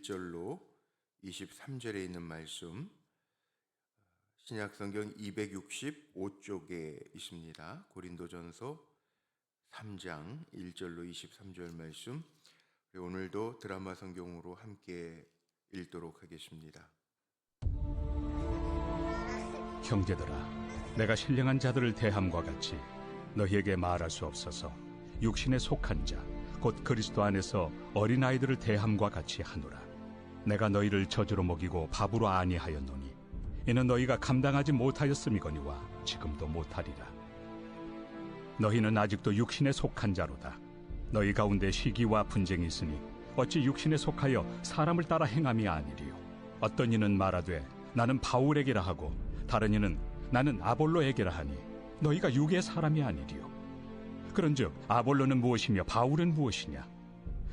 1절로 23절에 있는 말씀 신약 성경 265쪽에 있습니다. 고린도전서 3장 1절로 23절 말씀 오늘도 드라마 성경으로 함께 읽도록 하겠습니다. 형제들아, 내가 신령한 자들을 대함과 같이 너희에게 말할 수 없어서 육신에 속한 자, 곧 그리스도 안에서 어린아이들을 대함과 같이 하노라. 내가 너희를 저주로 먹이고 밥으로 아니하였노니 이는 너희가 감당하지 못하였음이거니와 지금도 못하리라. 너희는 아직도 육신에 속한 자로다. 너희 가운데 시기와 분쟁이 있으니 어찌 육신에 속하여 사람을 따라 행함이 아니리요. 어떤 이는 말하되 나는 바울에게라 하고 다른 이는 나는 아볼로에게라 하니 너희가 육의 사람이 아니리요. 그런즉 아볼로는 무엇이며 바울은 무엇이냐?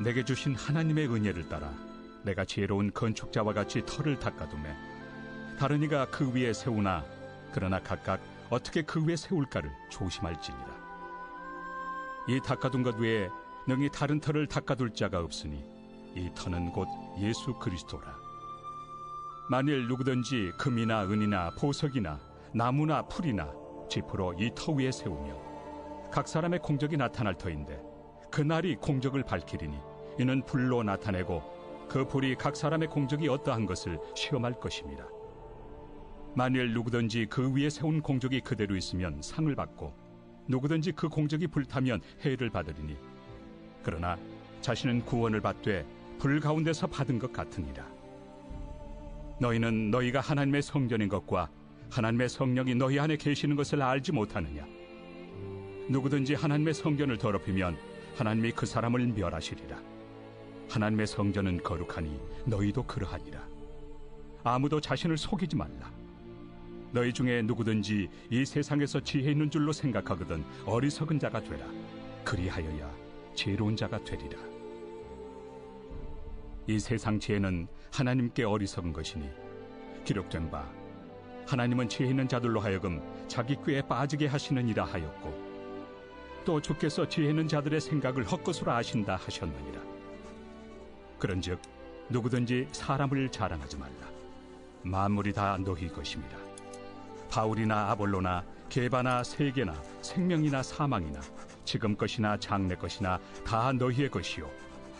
내게 주신 하나님의 은혜를 따라 내가 지혜로운 건축자와 같이 터를 닦아두매 다른 이가 그 위에 세우나 그러나 각각 어떻게 그 위에 세울까를 조심할지니라. 이 닦아둔 것 외에 능히 다른 터를 닦아둘 자가 없으니 이 터는 곧 예수 그리스도라. 만일 누구든지 금이나 은이나 보석이나 나무나 풀이나 지프로 이 터 위에 세우면 각 사람의 공적이 나타날 터인데 그날이 공적을 밝히리니 이는 불로 나타내고 그 불이 각 사람의 공적이 어떠한 것을 시험할 것입니다. 만일 누구든지 그 위에 세운 공적이 그대로 있으면 상을 받고 누구든지 그 공적이 불타면 해를 받으리니 그러나 자신은 구원을 받되 불 가운데서 받은 것 같으니라. 너희는 너희가 하나님의 성전인 것과 하나님의 성령이 너희 안에 계시는 것을 알지 못하느냐? 누구든지 하나님의 성전을 더럽히면 하나님이 그 사람을 멸하시리라. 하나님의 성전은 거룩하니 너희도 그러하니라. 아무도 자신을 속이지 말라. 너희 중에 누구든지 이 세상에서 지혜 있는 줄로 생각하거든 어리석은 자가 되라. 그리하여야 지혜로운 자가 되리라. 이 세상 지혜는 하나님께 어리석은 것이니 기록된 바 하나님은 지혜 있는 자들로 하여금 자기 꾀에 빠지게 하시느니라 하였고 또 주께서 지혜 있는 자들의 생각을 헛것으로 아신다 하셨느니라. 그런즉 누구든지 사람을 자랑하지 말라. 만물이 다 너희 것입니다. 바울이나 아볼로나 게바나 세계나 생명이나 사망이나 지금 것이나 장래 것이나 다 너희의 것이요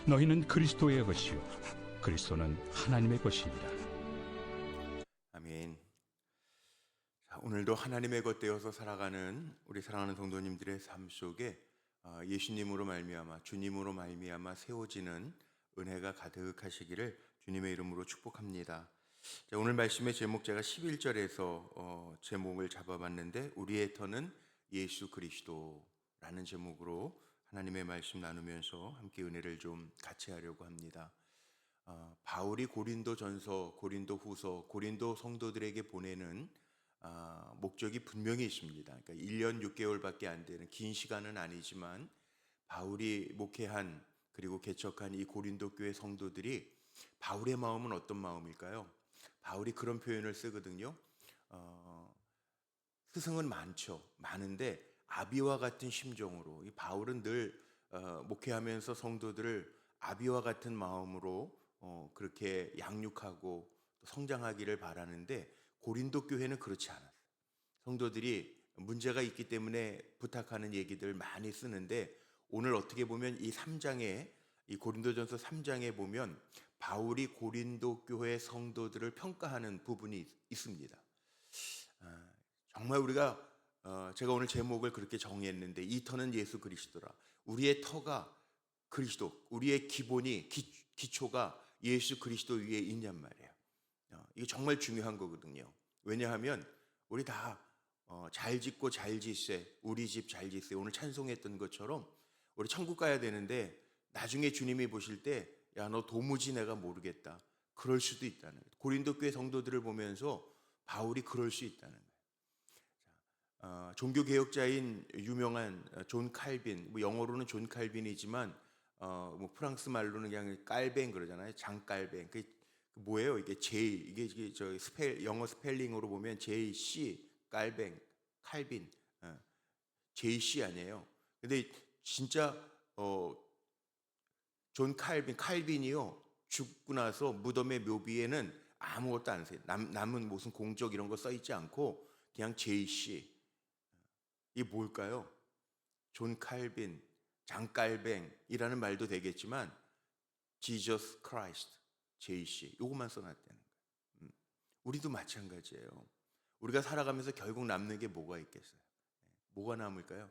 너희는 그리스도의 것이요 그리스도는 하나님의 것이니라. 오늘도 하나님의 것 되어서 살아가는 우리 사랑하는 성도님들의 삶 속에 어, 예수님으로 말미암아 주님으로 말미암아 세워지는 은혜가 가득하시기를 주님의 이름으로 축복합니다. 자, 오늘 말씀의 제목 제가 11절에서 어, 제목을 잡아봤는데 우리의 터는 예수 그리스도라는 제목으로 하나님의 말씀 나누면서 함께 은혜를 좀 같이 하려고 합니다. 어, 바울이 고린도 전서, 고린도 후서, 고린도 성도들에게 보내는 아, 목적이 분명히 있습니다. 그러니까 1년 6개월밖에 안 되는 긴 시간은 아니지만 바울이 목회한 그리고 개척한 이 고린도 교회 성도들이 바울의 마음은 어떤 마음일까요? 바울이 그런 표현을 쓰거든요. 어, 스승은 많죠. 많은데 아비와 같은 심정으로 이 바울은 늘 어, 목회하면서 성도들을 아비와 같은 마음으로 어, 그렇게 양육하고 또 성장하기를 바라는데 고린도 교회는 그렇지 않았어요. 성도들이 문제가 있기 때문에 부탁하는 얘기들 많이 쓰는데 오늘 어떻게 보면 이 3장에 이 고린도전서 3장에 보면 바울이 고린도 교회 성도들을 평가하는 부분이 있습니다. 아, 정말 우리가 어, 제가 오늘 제목을 그렇게 정했는데 이 터는 예수 그리스도라. 우리의 터가 그리스도, 우리의 기본이 기, 기초가 예수 그리스도 위에 있냔 말이에요. 어, 이게 정말 중요한 거거든요. 왜냐하면 우리 다 어, 잘 짓고 잘 짓세, 우리 집 잘 짓세. 오늘 찬송했던 것처럼 우리 천국 가야 되는데 나중에 주님이 보실 때, 야, 너 도무지 내가 모르겠다. 그럴 수도 있다는 거예요. 고린도 교회 성도들을 보면서 바울이 그럴 수 있다는 거예요. 자, 어, 종교 개혁자인 유명한 어, 존 칼빈, 뭐 영어로는 존 칼빈이지만 어, 뭐 프랑스 말로는 그냥 깔뱅 그러잖아요. 장깔뱅. 그 뭐예요? 이게 J 이게, 이게 저 스펠 영어 스펠링으로 보면 J C 깔뱅 칼빈 어, J C 아니에요. 근데 진짜 어, 존 칼빈 칼빈이요 죽고 나서 무덤의 묘비에는 아무것도 안 써요. 남, 남은 무슨 공적 이런 거 써 있지 않고 그냥 J C 이게 뭘까요? 존 칼빈 장깔뱅이라는 말도 되겠지만 Jesus Christ JC 요것만 써놨다는 거예요. 음, 우리도 마찬가지예요. 우리가 살아가면서 결국 남는 게 뭐가 있겠어요? 예, 뭐가 남을까요?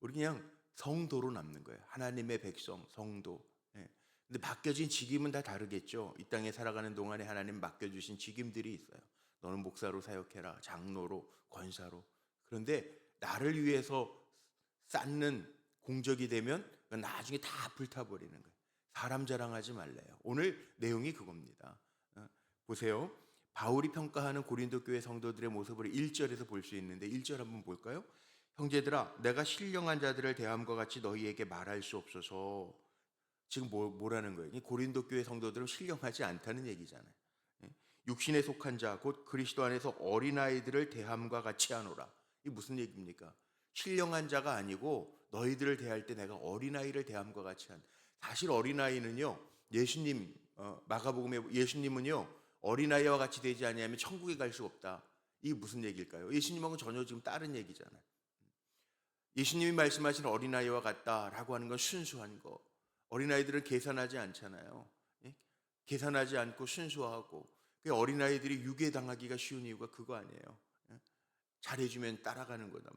우리 그냥 성도로 남는 거예요. 하나님의 백성, 성도. 예. 근데 맡겨진 직임은 다 다르겠죠. 이 땅에 살아가는 동안에 하나님 맡겨주신 직임들이 있어요. 너는 목사로 사역해라, 장로로, 권사로. 그런데 나를 위해서 쌓는 공적이 되면 나중에 다 불타버리는 거예요. 사람 자랑하지 말래요. 오늘 내용이 그겁니다. 어, 보세요. 바울이 평가하는 고린도 교회 성도들의 모습을 1절에서 볼 수 있는데 1절 한번 볼까요? 형제들아 내가 신령한 자들을 대함과 같이 너희에게 말할 수 없어서 지금 뭐, 뭐라는 거예요? 이 고린도 교회 성도들은 신령하지 않다는 얘기잖아요. 예? 육신에 속한 자 곧 그리스도 안에서 어린아이들을 대함과 같이 하노라. 이 무슨 얘기입니까? 신령한 자가 아니고 너희들을 대할 때 내가 어린아이를 대함과 같이 한. 사실 어린아이는요. 예수님 어, 마가복음에 예수님은요. 어린아이와 같이 되지 아니하면 천국에 갈 수 없다. 이게 무슨 얘기일까요? 예수님하고 전혀 지금 다른 얘기잖아요. 예수님이 말씀하신 어린아이와 같다라고 하는 건 순수한 거. 어린아이들은 계산하지 않잖아요. 예? 계산하지 않고 순수하고 그 어린아이들이 유괴당하기가 쉬운 이유가 그거 아니에요. 예? 잘해주면 따라가는 거다.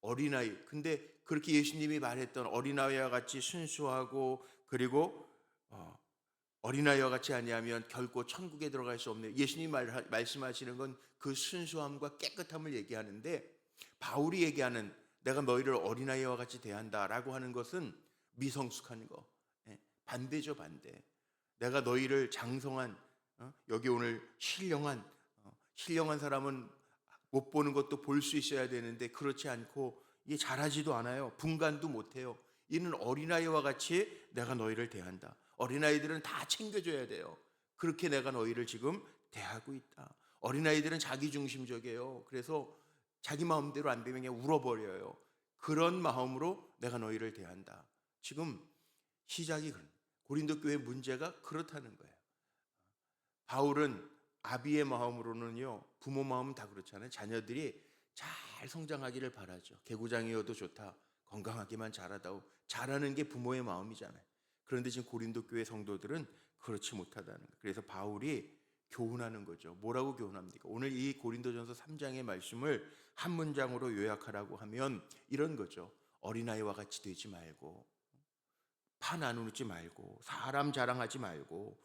어린아이. 근데 그렇게 예수님이 말했던 어린아이와 같이 순수하고 그리고 어, 어린아이와 같이 아니하면 결코 천국에 들어갈 수 없는 예수님 말, 말씀하시는 건 그 순수함과 깨끗함을 얘기하는데 바울이 얘기하는 내가 너희를 어린아이와 같이 대한다라고 하는 것은 미성숙한 거. 예, 반대죠 반대. 내가 너희를 장성한 어? 여기 오늘 신령한 어, 신령한 사람은 못 보는 것도 볼 수 있어야 되는데 그렇지 않고 이게 잘하지도 않아요. 분간도 못해요 이는 어린아이와 같이 내가 너희를 대한다 어린아이들은 다 챙겨줘야 돼요 그렇게 내가 너희를 지금 대하고 있다 어린아이들은 자기중심적이에요 그래서 자기 마음대로 안 되면 그냥 울어버려요. 그런 마음으로 내가 너희를 대한다. 지금 시작이 그런 고린도 교회 문제가 그렇다는 거예요. 바울은 아비의 마음으로는요 부모 마음 다 그렇잖아요. 자녀들이 잘 성장하기를 바라죠. 개구장이어도 좋다. 건강하기만 잘하다고 잘하는 게 부모의 마음이잖아요. 그런데 지금 고린도 교회 성도들은 그렇지 못하다는 거예요. 그래서 바울이 교훈하는 거죠. 뭐라고 교훈합니까? 오늘 이 고린도전서 3장의 말씀을 한 문장으로 요약하라고 하면 이런 거죠. 어린아이와 같이 되지 말고 파 나누지 말고 사람 자랑하지 말고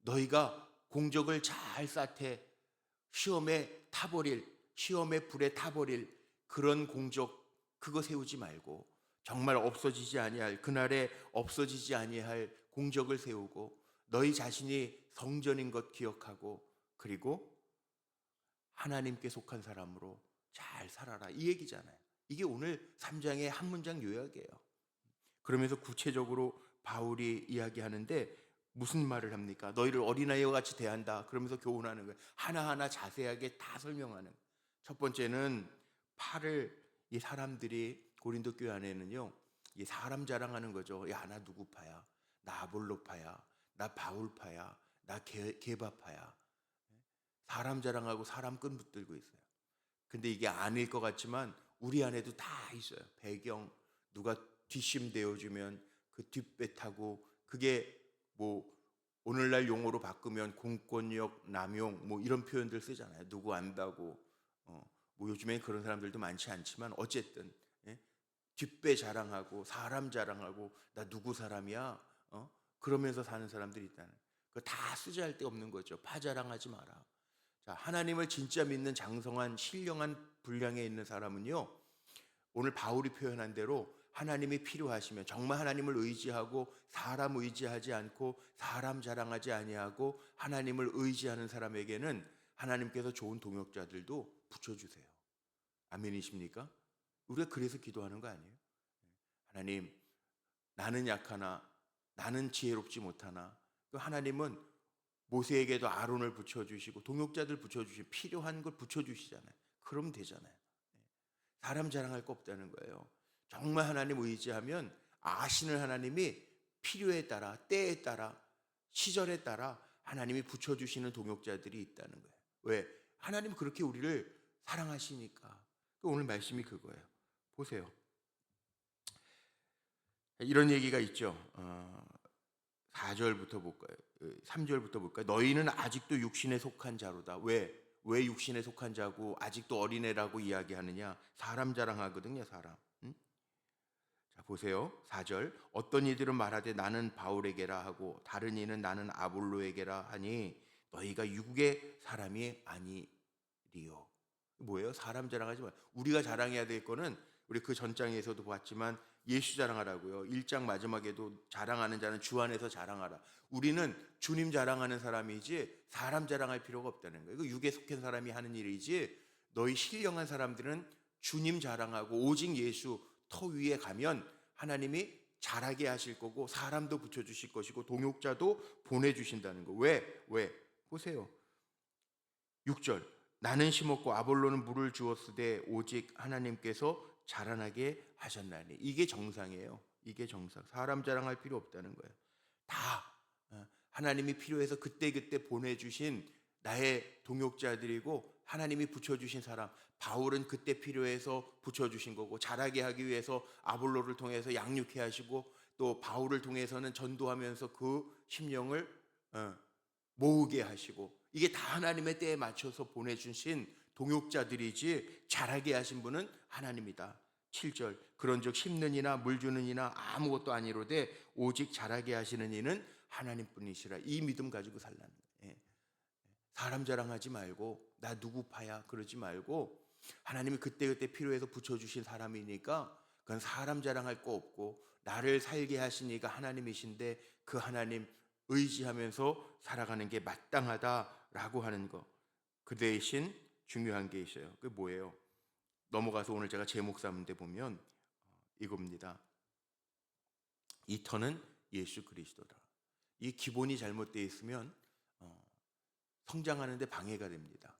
너희가 공적을 잘 쌓되 시험에 타버릴 시험의 불에 타버릴 그런 공적 그거 세우지 말고 정말 없어지지 아니할 그날에 없어지지 아니할 공적을 세우고 너희 자신이 성전인 것 기억하고 그리고 하나님께 속한 사람으로 잘 살아라 이 얘기잖아요. 이게 오늘 3장의 한 문장 요약이에요. 그러면서 구체적으로 바울이 이야기하는데 무슨 말을 합니까? 너희를 어린아이와 같이 대한다. 그러면서 교훈하는 거예요. 하나하나 자세하게 다 설명하는. 첫 번째는 팔을 이 사람들이 고린도 교회 안에는요. 이 사람 자랑하는 거죠. 야, 나 누구 파야? 나 아볼로파야. 나 바울파야. 나 개, 개바파야. 사람 자랑하고 사람 끈 붙들고 있어요. 근데 이게 아닐 것 같지만 우리 안에도 다 있어요. 배경 누가 뒷심 대어주면 그 뒷배 타고 그게 뭐 오늘날 용어로 바꾸면 공권력 남용 뭐 이런 표현들 쓰잖아요. 누구 안다고 어, 뭐 요즘엔 그런 사람들도 많지 않지만 어쨌든 예? 뒷배 자랑하고 사람 자랑하고 나 누구 사람이야 어? 그러면서 사는 사람들이 있다는 그거 다 쓰지할 데 없는 거죠. 파자랑하지 마라. 자, 하나님을 진짜 믿는 장성한 신령한 분량에 있는 사람은요. 오늘 바울이 표현한 대로 하나님이 필요하시면 정말 하나님을 의지하고 사람 의지하지 않고 사람 자랑하지 아니하고 하나님을 의지하는 사람에게는 하나님께서 좋은 동역자들도 붙여주세요. 아멘이십니까? 우리가 그래서 기도하는 거 아니에요? 하나님, 나는 약하나 나는 지혜롭지 못하나 그 하나님은 모세에게도 아론을 붙여주시고 동역자들 붙여주시고 필요한 걸 붙여주시잖아요. 그러면 되잖아요. 사람 자랑할 거 없다는 거예요. 정말 하나님 의지하면 아시는 하나님이 필요에 따라 때에 따라 시절에 따라 하나님이 붙여주시는 동역자들이 있다는 거예요. 왜? 하나님 그렇게 우리를 사랑하시니까. 그 오늘 말씀이 그거예요. 보세요. 이런 얘기가 있죠. 어, 4절부터 볼까요? 3절부터 볼까요? 너희는 아직도 육신에 속한 자로다. 왜? 왜 육신에 속한 자고 아직도 어린애라고 이야기하느냐? 사람 자랑하거든요, 사람. 응? 자, 보세요. 4절. 어떤 이들은 말하되 나는 바울에게라 하고 다른 이는 나는 아볼로에게라 하니 너희가 육의 사람이 아니리요. 뭐예요? 사람 자랑하지 마. 우리가 자랑해야 될 거는 우리 그 전장에서도 봤지만 예수 자랑하라고요. 1장 마지막에도 자랑하는 자는 주 안에서 자랑하라. 우리는 주님 자랑하는 사람이지 사람 자랑할 필요가 없다는 거예요. 이거 육에 속한 사람이 하는 일이지 너희 신령한 사람들은 주님 자랑하고 오직 예수 터 위에 가면 하나님이 잘하게 하실 거고 사람도 붙여 주실 것이고 동역자도 보내 주신다는 거. 왜? 왜? 보세요. 6절. 나는 심었고 아볼로는 물을 주었으되 오직 하나님께서 자라나게 하셨나니 이게 정상이에요. 이게 정상. 사람 자랑할 필요 없다는 거예요. 다 어, 하나님이 필요해서 그때 그때 보내주신 나의 동역자들이고 하나님이 붙여주신 사람. 바울은 그때 필요해서 붙여주신 거고 자라게 하기 위해서 아볼로를 통해서 양육해 하시고 또 바울을 통해서는 전도하면서 그 심령을 어, 모으게 하시고 이게 다 하나님의 때에 맞춰서 보내주신 동역자들이지 자라게 하신 분은 하나님이다. 7절 그런즉 심는 이나 물 주는 이나 아무것도 아니로되 오직 자라게 하시는 이는 하나님뿐이시라 이 믿음 가지고 살라는 거예요. 예. 사람 자랑하지 말고 나 누구 파야 그러지 말고 하나님이 그때그때 필요해서 붙여주신 사람이니까 그건 사람 자랑할 거 없고 나를 살게 하시니까 하나님이신데 그 하나님 의지하면서 살아가는 게 마땅하다라고 하는 거. 그 대신 중요한 게 있어요. 그게 뭐예요? 넘어가서 오늘 제가 제목 삼는데 보면 어, 이겁니다. 이 터는 예수 그리스도다. 이 기본이 잘못되어 있으면 어, 성장하는데 방해가 됩니다.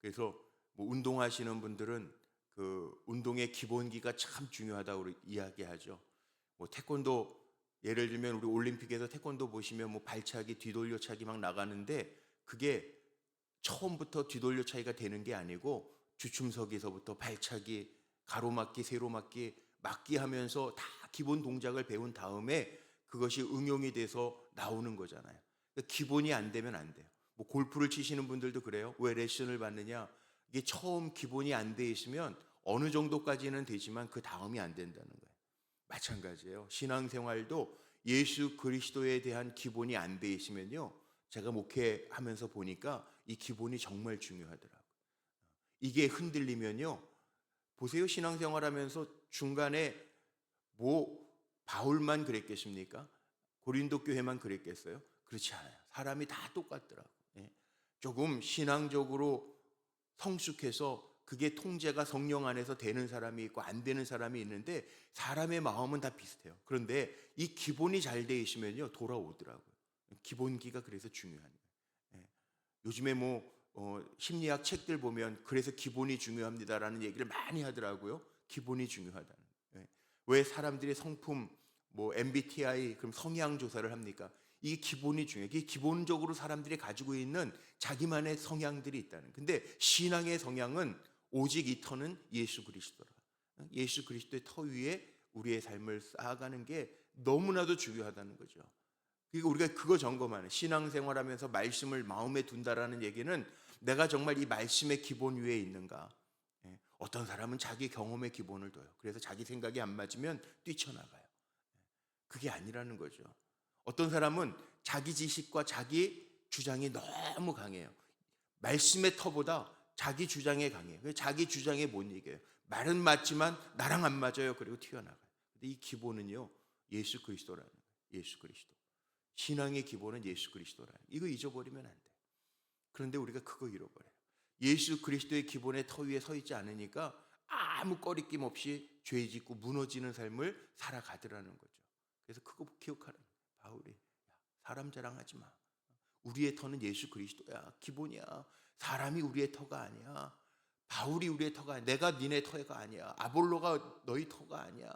그래서 뭐 운동하시는 분들은 그 운동의 기본기가 참 중요하다고 이야기하죠. 뭐 태권도 예를 들면 우리 올림픽에서 태권도 보시면 뭐 발차기, 뒤돌려차기 막 나가는데 그게 처음부터 뒤돌려차기가 되는 게 아니고 주춤서기서부터 발차기, 가로막기, 세로막기, 막기 하면서 다 기본 동작을 배운 다음에 그것이 응용이 돼서 나오는 거잖아요. 그러니까 기본이 안 되면 안 돼요. 뭐 골프를 치시는 분들도 그래요. 왜 레슨을 받느냐? 이게 처음 기본이 안 돼 있으면 어느 정도까지는 되지만 그 다음이 안 된다는 거예요. 마찬가지예요. 신앙생활도 예수 그리스도에 대한 기본이 안 돼 있으면요. 제가 목회하면서 보니까 이 기본이 정말 중요하더라고요. 이게 흔들리면요. 보세요. 신앙생활 하면서 중간에 뭐 바울만 그랬겠습니까? 고린도 교회만 그랬겠어요? 그렇지 않아요. 사람이 다 똑같더라고요. 예. 조금 신앙적으로 성숙해서 그게 통제가 성령 안에서 되는 사람이 있고 안 되는 사람이 있는데 사람의 마음은 다 비슷해요. 그런데 이 기본이 잘 돼 있으면요 돌아오더라고요. 기본기가 그래서 중요한 거예요. 예. 요즘에 뭐 어, 심리학 책들 보면 그래서 기본이 중요합니다라는 얘기를 많이 하더라고요. 기본이 중요하다는. 예. 왜 사람들의 성품 뭐 MBTI 그럼 성향 조사를 합니까? 이게 기본이 중요해요. 이게 기본적으로 사람들이 가지고 있는 자기만의 성향들이 있다는. 근데 신앙의 성향은 오직 이 터는 예수 그리스도라. 예수 그리스도의 터 위에 우리의 삶을 쌓아가는 게 너무나도 중요하다는 거죠. 그리고 우리가 그거 점검하는 신앙생활하면서 말씀을 마음에 둔다라는 얘기는 내가 정말 이 말씀의 기본 위에 있는가. 예. 어떤 사람은 자기 경험의 기본을 둬요. 그래서 자기 생각이 안 맞으면 뛰쳐나가요. 예. 그게 아니라는 거죠. 어떤 사람은 자기 지식과 자기 주장이 너무 강해요. 말씀의 터보다 자기 주장에 강해요. 자기 주장에 못 이겨요. 말은 맞지만 나랑 안 맞아요. 그리고 튀어나가요. 근데 이 기본은요 예수 그리스도라는 거예요. 예수 그리스도. 신앙의 기본은 예수 그리스도라는 거예요. 이거 잊어버리면 안 돼. 그런데 우리가 그거 잃어버려요. 예수 그리스도의 기본의 터 위에 서 있지 않으니까 아무 꺼리낌 없이 죄 짓고 무너지는 삶을 살아가더라는 거죠. 그래서 그거 기억하라. 바울이 야, 사람 자랑하지 마. 우리의 터는 예수 그리스도야. 기본이야. 사람이 우리의 터가 아니야. 바울이 우리의 터가 아니야. 내가 니네 터가 아니야. 아볼로가 너희 터가 아니야.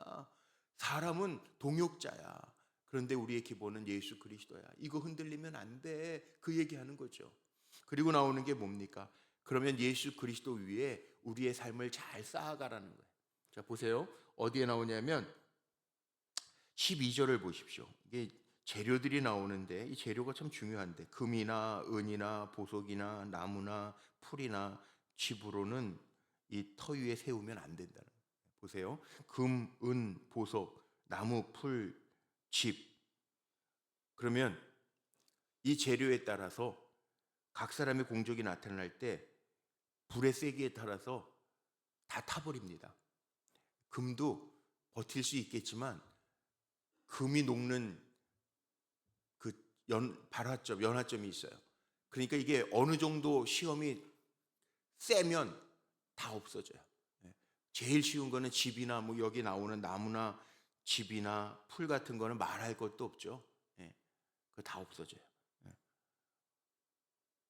사람은 동역자야. 그런데 우리의 기본은 예수 그리스도야. 이거 흔들리면 안 돼. 그 얘기하는 거죠. 그리고 나오는 게 뭡니까? 그러면 예수 그리스도 위에 우리의 삶을 잘 쌓아가라는 거예요. 자, 보세요. 어디에 나오냐면 12절을 보십시오. 이게 재료들이 나오는데 이 재료가 참 중요한데 금이나 은이나 보석이나 나무나 풀이나 집으로는 이 터 위에 세우면 안 된다는 거예요. 보세요. 금, 은, 보석, 나무, 풀, 집. 그러면 이 재료에 따라서 각 사람의 공적이 나타날 때 불의 세기에 따라서 다 타버립니다. 금도 버틸 수 있겠지만 금이 녹는 그 연, 발화점, 연화점이 있어요. 그러니까 이게 어느 정도 시험이 세면 다 없어져요. 예. 제일 쉬운 거는 집이나 뭐 여기 나오는 나무나 집이나 풀 같은 거는 말할 것도 없죠. 예. 그거 다 없어져요. 예.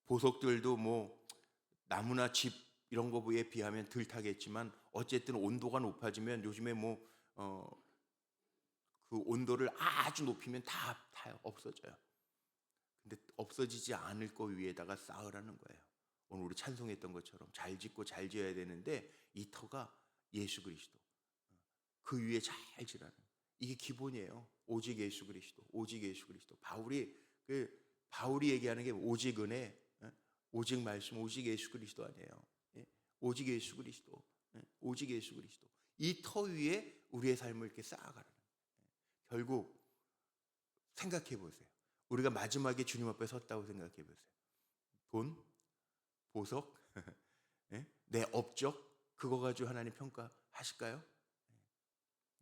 보석들도 뭐 나무나 집 이런 거에 비하면 덜 타겠지만 어쨌든 온도가 높아지면 요즘에 뭐 어, 그 온도를 아주 높이면 다 타요. 없어져요. 근데 없어지지 않을 거 위에다가 쌓으라는 거예요. 오늘 우리 찬송했던 것처럼 잘 짓고 잘 지어야 되는데 이 터가 예수 그리스도. 그 위에 잘 지라는 이게 기본이에요. 오직 예수 그리스도. 오직 예수 그리스도. 바울이 그 바울이 얘기하는 게 오직 은혜, 예? 오직 말씀, 오직 예수 그리스도 아니에요. 예? 오직 예수 그리스도. 예? 오직 예수 그리스도. 이 터 위에 우리의 삶을 이렇게 쌓아가라는. 결국 생각해 보세요. 우리가 마지막에 주님 앞에 섰다고 생각해 보세요. 돈, 보석, 예? 내 업적 그거 가지고 하나님 평가하실까요?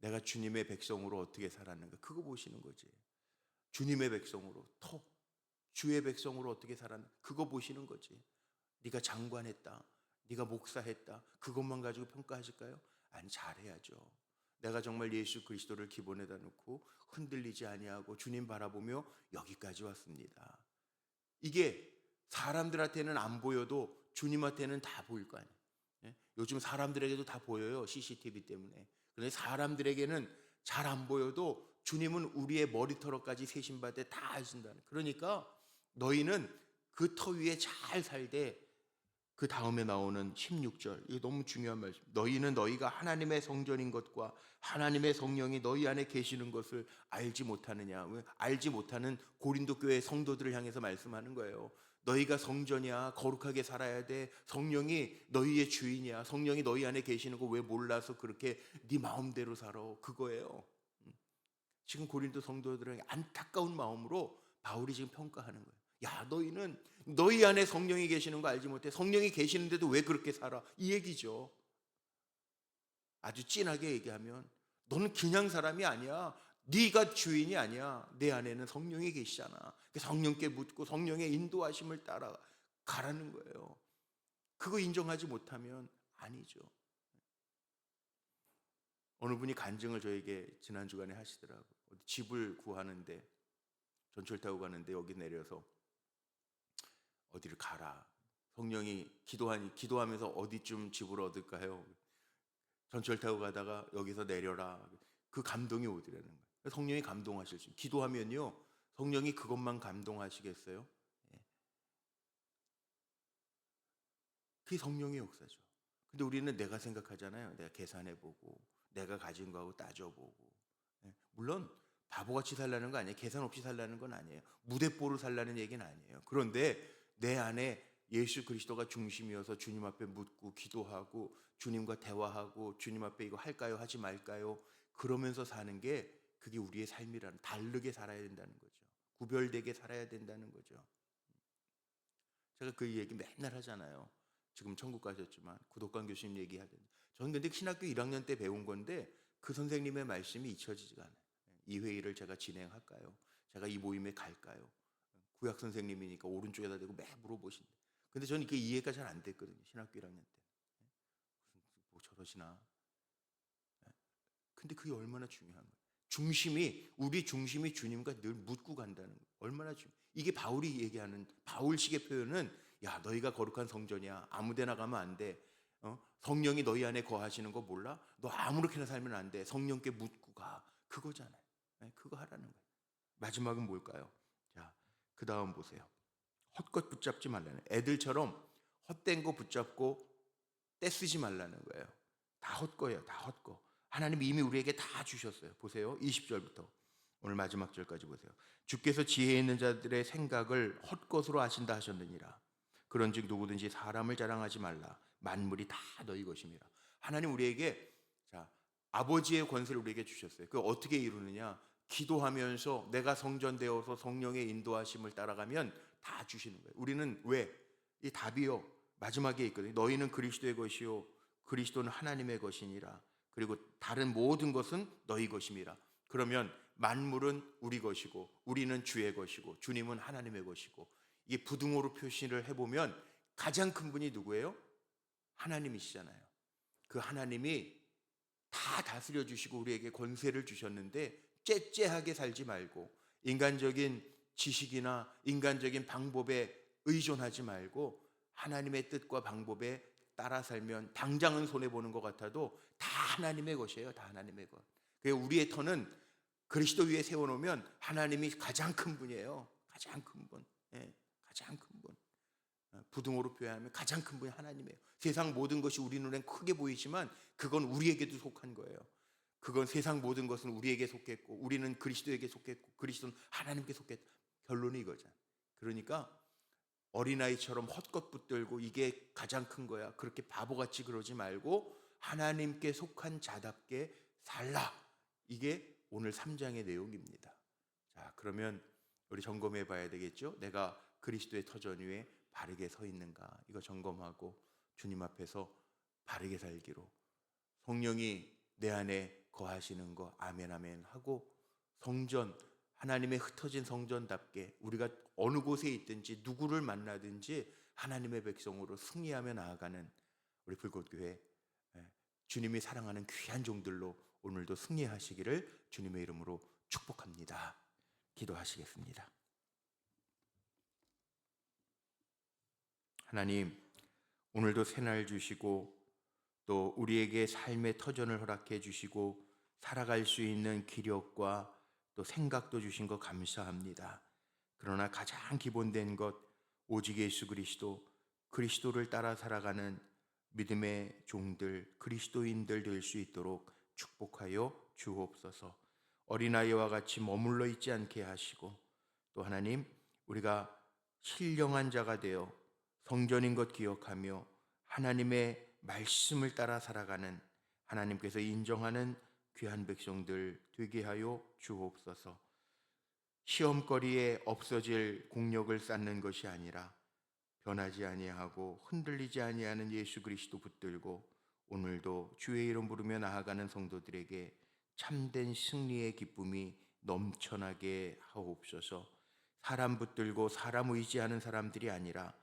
내가 주님의 백성으로 어떻게 살았는가 그거 보시는 거지. 주님의 백성으로 터 주의 백성으로 어떻게 살았는가 그거 보시는 거지. 네가 장관했다. 네가 목사했다. 그것만 가지고 평가하실까요? 아니 잘해야죠. 내가 정말 예수 그리스도를 기본에다 놓고 흔들리지 아니하고 주님 바라보며 여기까지 왔습니다. 이게 사람들한테는 안 보여도 주님한테는 다 보일 거 아니에요. 예? 요즘 사람들에게도 다 보여요. CCTV 때문에. 그런데 사람들에게는 잘 안 보여도 주님은 우리의 머리털어까지 세신받에 다 하신다는. 그러니까 너희는 그 터 위에 잘 살되 그 다음에 나오는 16절 이거 너무 중요한 말씀. 너희는 너희가 하나님의 성전인 것과 하나님의 성령이 너희 안에 계시는 것을 알지 못하느냐? 왜? 알지 못하는 고린도 교회 성도들을 향해서 말씀하는 거예요. 너희가 성전이야 거룩하게 살아야 돼 성령이 너희의 주인이야 성령이 너희 안에 계시는 거 왜 몰라서 그렇게 네 마음대로 살아 그거예요. 음. 지금 고린도 성도들은 안타까운 마음으로 바울이 지금 평가하는 거예요. 야, 너희는 너희 안에 성령이 계시는 거 알지 못해. 성령이 계시는데도 왜 그렇게 살아? 이 얘기죠. 아주 진하게 얘기하면 너는 그냥 사람이 아니야. 네가 주인이 아니야. 내 안에는 성령이 계시잖아. 그 성령께 묻고 성령의 인도하심을 따라 가라는 거예요. 그거 인정하지 못하면 아니죠. 어느 분이 간증을 저에게 지난 주간에 하시더라고. 요 집을 구하는데 전철 타고 가는데 여기 내려서 어디를 가라. 성령이 기도하니 기도하면서 어디쯤 집을 얻을까요? 전철 타고 가다가 여기서 내려라. 그 감동이 오더라는 거예요. 성령이 감동하실 수. 기도하면요, 성령이 그것만 감동하시겠어요? 예. 그게 성령의 역사죠. 근데 우리는 내가 생각하잖아요. 내가 계산해보고, 내가 가진 거하고 따져보고. 예. 물론 바보같이 살라는 거 아니에요. 계산 없이 살라는 건 아니에요. 무대뽀로 살라는 얘기는 아니에요. 그런데 내 안에 예수 그리스도가 중심이어서 주님 앞에 묻고 기도하고 주님과 대화하고 주님 앞에 이거 할까요? 하지 말까요? 그러면서 사는 게 그게 우리의 삶이라는 다르게 살아야 된다는 거죠. 구별되게 살아야 된다는 거죠. 제가 그 얘기 맨날 하잖아요. 지금 천국 가셨지만 구독관 교수님 얘기하던데 저는 근데 신학교 1학년 때 배운 건데 그 선생님의 말씀이 잊혀지지가 않아요. 이 회의를 제가 진행할까요? 제가 이 모임에 갈까요? 구약 선생님이니까 오른쪽에다 대고 매 물어보신대. 근데 저는 이게 이해가 잘 안 됐거든요. 신학교 1학년 때. 무슨 뭐 저러시나. 근데 그게 얼마나 중요한 거예요. 중심이 우리 중심이 주님과 늘 묻고 간다는 거예요. 얼마나 중. 이게 바울이 얘기하는 바울식의 표현은 야 너희가 거룩한 성전이야. 아무데나 가면 안 돼. 어? 성령이 너희 안에 거하시는 거 몰라? 너 아무렇게나 살면 안 돼. 성령께 묻고 가. 그거잖아요. 네, 그거 하라는 거예요. 마지막은 뭘까요? 자, 그 다음 보세요. 헛것 붙잡지 말라는. 애들처럼 헛된 거 붙잡고 떼쓰지 말라는 거예요. 다 헛거예요. 다 헛거. 하나님 이미 우리에게 다 주셨어요. 보세요. 20절부터. 오늘 마지막 절까지 보세요. 주께서 지혜 있는 자들의 생각을 헛것으로 하신다 하셨느니라. 그런즉 누구든지 사람을 자랑하지 말라. 만물이 다 너희 것임이라. 하나님 우리에게 자 아버지의 권세를 우리에게 주셨어요. 그 어떻게 이루느냐? 기도하면서 내가 성전되어서 성령의 인도하심을 따라가면 다 주시는 거예요. 우리는 왜? 이 답이요. 마지막에 있거든요. 너희는 그리스도의 것이요. 그리스도는 하나님의 것이니라. 그리고 다른 모든 것은 너희 것임이라. 그러면 만물은 우리 것이고 우리는 주의 것이고 주님은 하나님의 것이고 이게 부등호로 표시를 해보면 가장 큰 분이 누구예요? 하나님이시잖아요. 그 하나님이 다 다스려 주시고 우리에게 권세를 주셨는데 째째하게 살지 말고 인간적인 지식이나 인간적인 방법에 의존하지 말고 하나님의 뜻과 방법에 따라 살면 당장은 손해 보는 것 같아도 다 하나님의 것이에요. 다 하나님의 것. 그 우리의 터는 그리스도 위에 세워놓으면 하나님이 가장 큰 분이에요. 가장 큰 분. 예, 가장 큰 분. 어, 부등호로 표현하면 가장 큰 분이 하나님이에요. 세상 모든 것이 우리 눈엔 크게 보이지만 그건 우리에게도 속한 거예요. 그건 세상 모든 것은 우리에게 속했고 우리는 그리스도에게 속했고 그리스도는 하나님께 속했다. 결론이 이거잖아. 그러니까 어린아이처럼 헛것 붙들고 이게 가장 큰 거야. 그렇게 바보같이 그러지 말고 하나님께 속한 자답게 살라. 이게 오늘 3장의 내용입니다. 자, 그러면 우리 점검해 봐야 되겠죠? 내가 그리스도의 터전 위에 바르게 서 있는가? 이거 점검하고 주님 앞에서 바르게 살기로 성령이 내 안에 거하시는 거 아멘 아멘 하고 성전 하나님의 흩어진 성전답게 우리가 어느 곳에 있든지 누구를 만나든지 하나님의 백성으로 승리하며 나아가는 우리 불꽃교회 예, 주님이 사랑하는 귀한 종들로 오늘도 승리하시기를 주님의 이름으로 축복합니다. 기도하시겠습니다. 하나님, 오늘도 새날 주시고 또 우리에게 삶의 터전을 허락해 주시고 살아갈 수 있는 기력과 또 생각도 주신 것 감사합니다. 그러나 가장 기본된 것 오직 예수 그리스도 그리스도를 따라 살아가는 믿음의 종들 그리스도인들 될 수 있도록 축복하여 주옵소서. 어린아이와 같이 머물러 있지 않게 하시고 또 하나님 우리가 신령한 자가 되어 성전인 것 기억하며 하나님의 말씀을 따라 살아가는 하나님께서 인정하는 귀한 백성들 되게 하여 주옵소서. 시험거리에 없어질 공력을 쌓는 것이 아니라 변하지 아니하고 흔들리지 아니하는 예수 그리스도 붙들고 오늘도 주의 이름 부르며 나아가는 성도들에게 참된 승리의 기쁨이 넘쳐나게 하옵소서. 사람 붙들고 사람 의지하는 사람들이 아니라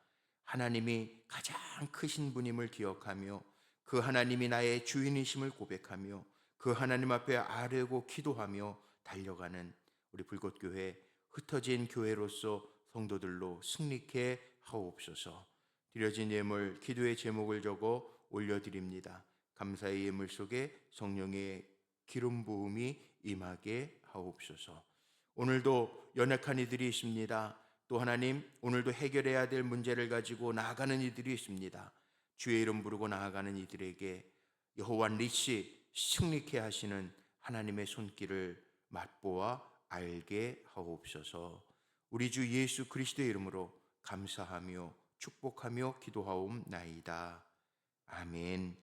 하나님이 가장 크신 분임을 기억하며 그 하나님이 나의 주인이심을 고백하며 그 하나님 앞에 아뢰고 기도하며 달려가는 우리 불꽃교회 흩어진 교회로서 성도들로 승리케 하옵소서. 드려진 예물 기도의 제목을 적어 올려드립니다. 감사의 예물 속에 성령의 기름 부음이 임하게 하옵소서. 오늘도 연약한 이들이 있습니다. 또 하나님 오늘도 해결해야 될 문제를 가지고 나아가는 이들이 있습니다. 주의 이름 부르고 나아가는 이들에게 여호와 니시 승리케 하시는 하나님의 손길을 맛보아 알게 하옵소서. 우리 주 예수 그리스도의 이름으로 감사하며 축복하며 기도하옵나이다. 아멘.